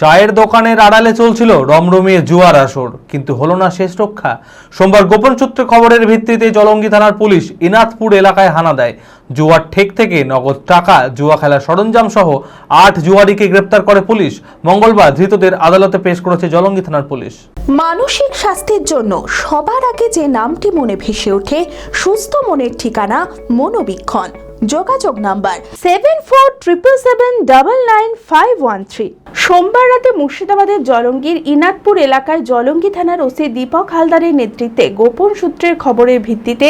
চায়ের দোকানের আড়ালে চলছিল রমরমিয়ে জুয়ার আসর। কিন্তু হলো না শেষ রক্ষা। সোমবার গোপন সূত্রে খবরের ভিত্তিতে জলঙ্গি থানার পুলিশ ইনাথপুর এলাকায় হানা দেয়। জুয়ার ঠেক থেকে নগদ টাকা, জুয়া খেলার সরঞ্জাম সহ আট জুয়ারিকে গ্রেপ্তার করে পুলিশ। মঙ্গলবার ধৃতদের আদালতে পেশ করেছে জলঙ্গি থানার পুলিশ। মানসিক স্বাস্থ্যের জন্য সবার আগে যে নামটি মনে ভেসে ওঠে, সুস্থ মনের ঠিকানা মনোবীক্ষণ। যোগাযোগ number seven four triple seven double nine five one three সোমবার রাতে মুর্শিদাবাদের জলঙ্গির ইনাদপুর এলাকায় জলঙ্গি থানার ওসি দীপক হালদারের নেতৃত্বে গোপন সূত্রের খবরের ভিত্তিতে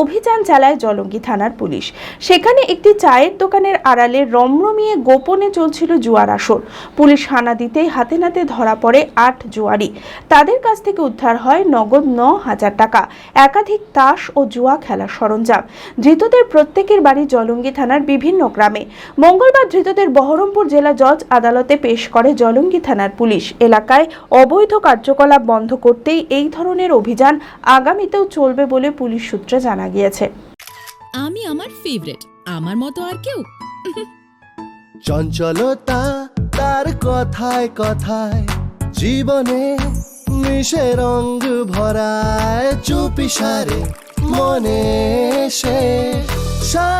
অভিযান চালায় জলঙ্গি থানার পুলিশ। সেখানে একটি চায়ের দোকানের আড়ালে রমরমিয়ে গোপনে চলছিল জুয়ার আসর। পুলিশ হানা দিতেই হাতে নাতে ধরা পড়ে আট জুয়ারি। তাদের কাছ থেকে উদ্ধার হয় নগদ ন হাজার টাকা। একাধিক তাস ও জুয়া খেলার সরঞ্জাম। ধৃতদের প্রত্যেকের বাড়ি জলঙ্গি থানার বিভিন্ন গ্রামে। মঙ্গলবার ধৃতদের বহরমপুর জেলা জজ আদালতে পেশ করে জলঙ্গি থানার পুলিশ। এলাকায় অবৈধ কার্যকলাপ বন্ধ করতেই এই ধরনের অভিযান আগামীতেও চলবে বলে পুলিশ সূত্রে জানা গিয়েছে। আমি আমার ফেভারিট আমার মতো আর কেউ? চঞ্চলতা তার কথায় কথায় জীবনে মিশে রঙ ভরায় চুপি সারে মনে সে। সাদে